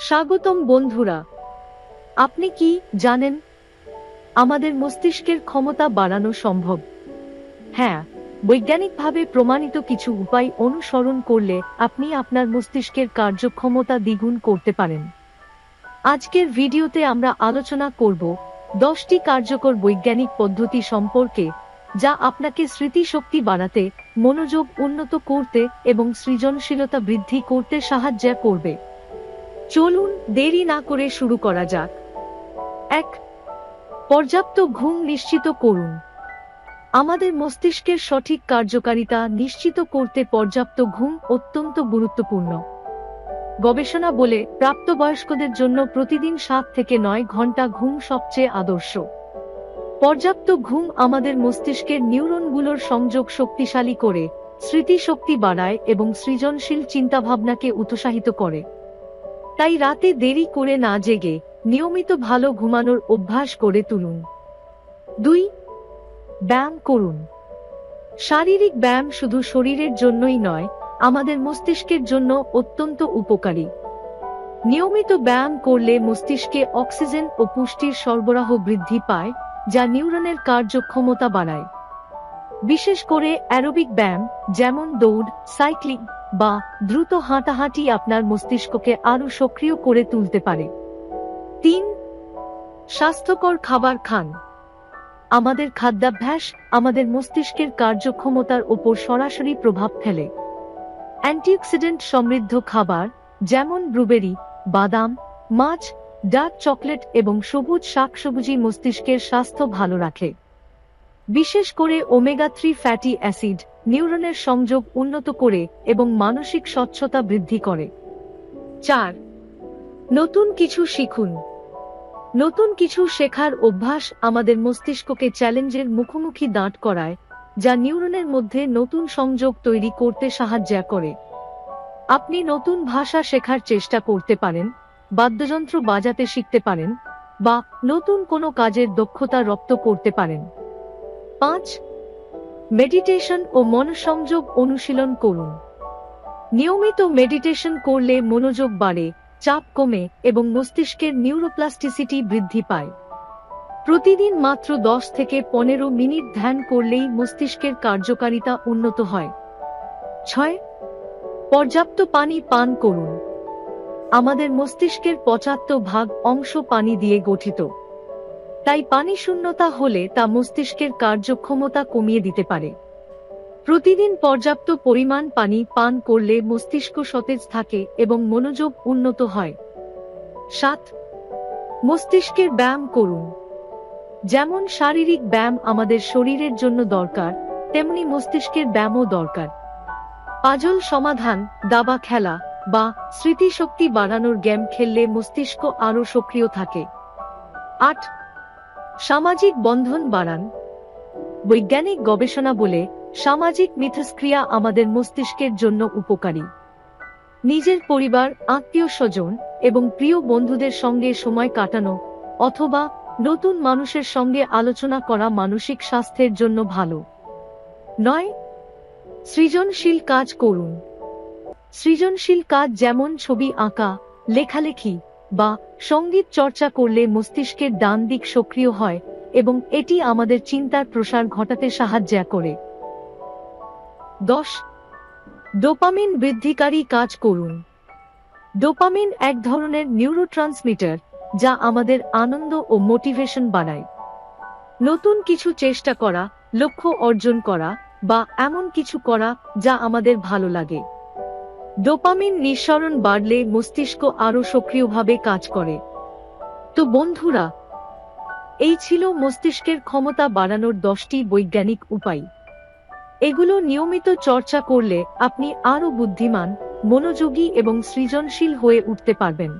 স্বাগতম বন্ধুরা। আপনি কি জানেন, আমাদের মস্তিষ্কের ক্ষমতা বাড়ানো সম্ভব? হ্যাঁ বৈজ্ঞানিকভাবে প্রমাণিত কিছু উপায় অনুসরণ করলে আপনি আপনার মস্তিষ্কের কার্যক্ষমতা দ্বিগুণ করতে পারেন। আজকের ভিডিওতে আমরা আলোচনা করব দশটি কার্যকর বৈজ্ঞানিক পদ্ধতি সম্পর্কে, যা আপনাকে স্মৃতিশক্তি বাড়াতে, মনোযোগ উন্নত করতে এবং সৃজনশীলতা বৃদ্ধি করতে সাহায্য করবে। চলুন দেরি না করে শুরু করা যাক। এক, পর্যাপ্ত ঘুম নিশ্চিত করুন। আমাদের মস্তিষ্কের সঠিক কার্যকারিতা নিশ্চিত করতে পর্যাপ্ত ঘুম অত্যন্ত গুরুত্বপূর্ণ। গবেষণা বলে প্রাপ্তবয়স্কদের জন্য প্রতিদিন সাত থেকে নয় ঘণ্টা ঘুম সবচেয়ে আদর্শ। পর্যাপ্ত ঘুম আমাদের মস্তিষ্কের নিউরনগুলোর সংযোগ শক্তিশালী করে, স্মৃতিশক্তি বাড়ায় এবং সৃজনশীল চিন্তাভাবনাকে উৎসাহিত করে। তাই রাতে দেরি করে না জেগে নিয়মিত ভালো ঘুমানোর অভ্যাস করে তুলুন। দুই, ব্যায়াম করুন। শারীরিক ব্যায়াম শুধু শরীরের জন্যই নয়, আমাদের মস্তিষ্কের জন্য অত্যন্ত উপকারী। নিয়মিত ব্যায়াম করলে মস্তিষ্কে অক্সিজেন ও পুষ্টির সরবরাহ বৃদ্ধি পায়, যা নিউরনের কার্যক্ষমতা বাড়ায়। বিশেষ করে অ্যারোবিক ব্যায়াম, যেমন দৌড়, সাইক্লিং, বা দ্রুত হাঁটাহাঁটি আপনার মস্তিষ্ককে আরও সক্রিয় করে তুলতে পারে। তিন, স্বাস্থ্যকর খাবার খান। আমাদের খাদ্যাভ্যাস আমাদের মস্তিষ্কের কার্যক্ষমতার ওপর সরাসরি প্রভাব ফেলে। অ্যান্টিঅক্সিডেন্ট সমৃদ্ধ খাবার, যেমন ব্লুবেরি, বাদাম, মাছ, ডার্ক চকলেট এবং সবুজ শাকসবুজি মস্তিষ্কের স্বাস্থ্য ভালো রাখে। বিশেষ করে ওমেগা থ্রি ফ্যাটি অ্যাসিড নিউরনের সংযোগ উন্নত করে এবং মানসিক স্বচ্ছতা বৃদ্ধি করে। চার, নতুন কিছু শিখুন। নতুন কিছু শেখার অভ্যাস আমাদের মস্তিষ্ককে চ্যালেঞ্জের মুখোমুখি দাঁড় করায়, যা নিউরনের মধ্যে নতুন সংযোগ তৈরি করতে সাহায্য করে। আপনি নতুন ভাষা শেখার চেষ্টা করতে পারেন, বাদ্যযন্ত্র বাজাতে শিখতে পারেন, বা নতুন কোনো কাজের দক্ষতা রপ্ত করতে পারেন। পাঁচ মেডিটেশন ও মনসংযোগ অনুশীলন করুন। নিয়মিত মেডিটেশন করলে মনোযোগ বাড়ে, চাপ কমে এবং মস্তিষ্কের নিউরোপ্লাস্টিসিটি বৃদ্ধি পায়। প্রতিদিন মাত্র দশ থেকে পনেরো মিনিট ধ্যান করলেই মস্তিষ্কের কার্যকারিতা উন্নত হয়। ছয়, পর্যাপ্ত পানি পান করুন। আমাদের মস্তিষ্কের পঁচাত্তর ভাগ অংশ পানি দিয়ে গঠিত। তাই পানি শূন্যতা হলে তা মস্তিষ্কের কার্যক্ষমতা কমিয়ে দিতে পারে। প্রতিদিন পর্যাপ্ত পরিমাণ পানি পান করলে মস্তিষ্ক সতেজ থাকে এবং মনোযোগ উন্নত হয়। সাত, মস্তিষ্কের ব্যায়াম করুন। যেমন শারীরিক ব্যায়াম আমাদের শরীরের জন্য দরকার, তেমনি মস্তিষ্কের ব্যায়ামও দরকার। পাজল সমাধান, দাবা খেলা বা স্মৃতিশক্তি বাড়ানোর গেম খেললে মস্তিষ্ক আরও সক্রিয় থাকে। আট সামাজিক বন্ধন বাড়ান। বৈজ্ঞানিক গবেষণা বলে সামাজিক মিথস্ক্রিয়া আমাদের মস্তিষ্কের জন্য উপকারী। নিজের পরিবার, আত্মীয় স্বজন এবং প্রিয় বন্ধুদের সঙ্গে সময় কাটানো অথবা নতুন মানুষের সঙ্গে আলোচনা করা মানসিক স্বাস্থ্যের জন্য ভালো। নয়, সৃজনশীল কাজ করুন। সৃজনশীল কাজ যেমন ছবি আঁকা, লেখালেখি বা সংগীত চর্চা করলে মস্তিষ্কের ডান দিক সক্রিয় হয় এবং এটি আমাদের চিন্তার প্রসার ঘটাতে সাহায্য করে। দশ, ডোপামিন বৃদ্ধিকারী কাজ করুন। ডোপামিন এক ধরনের নিউরোট্রান্সমিটার যা আমাদের আনন্দ ও মোটিভেশন বাড়ায়। নতুন কিছু চেষ্টা করা, লক্ষ্য অর্জন করা বা এমন কিছু করা যা আমাদের ভালো লাগে। ডোপামিন নিঃসরণ বাড়লে মস্তিষ্ক আরও সক্রিয়ভাবে কাজ করে। তো বন্ধুরা, এই ছিল মস্তিষ্কের ক্ষমতা বাড়ানোর দশটি বৈজ্ঞানিক উপায়। এগুলো নিয়মিত চর্চা করলে আপনি আরও বুদ্ধিমান, মনোযোগী এবং সৃজনশীল হয়ে উঠতে পারবেন।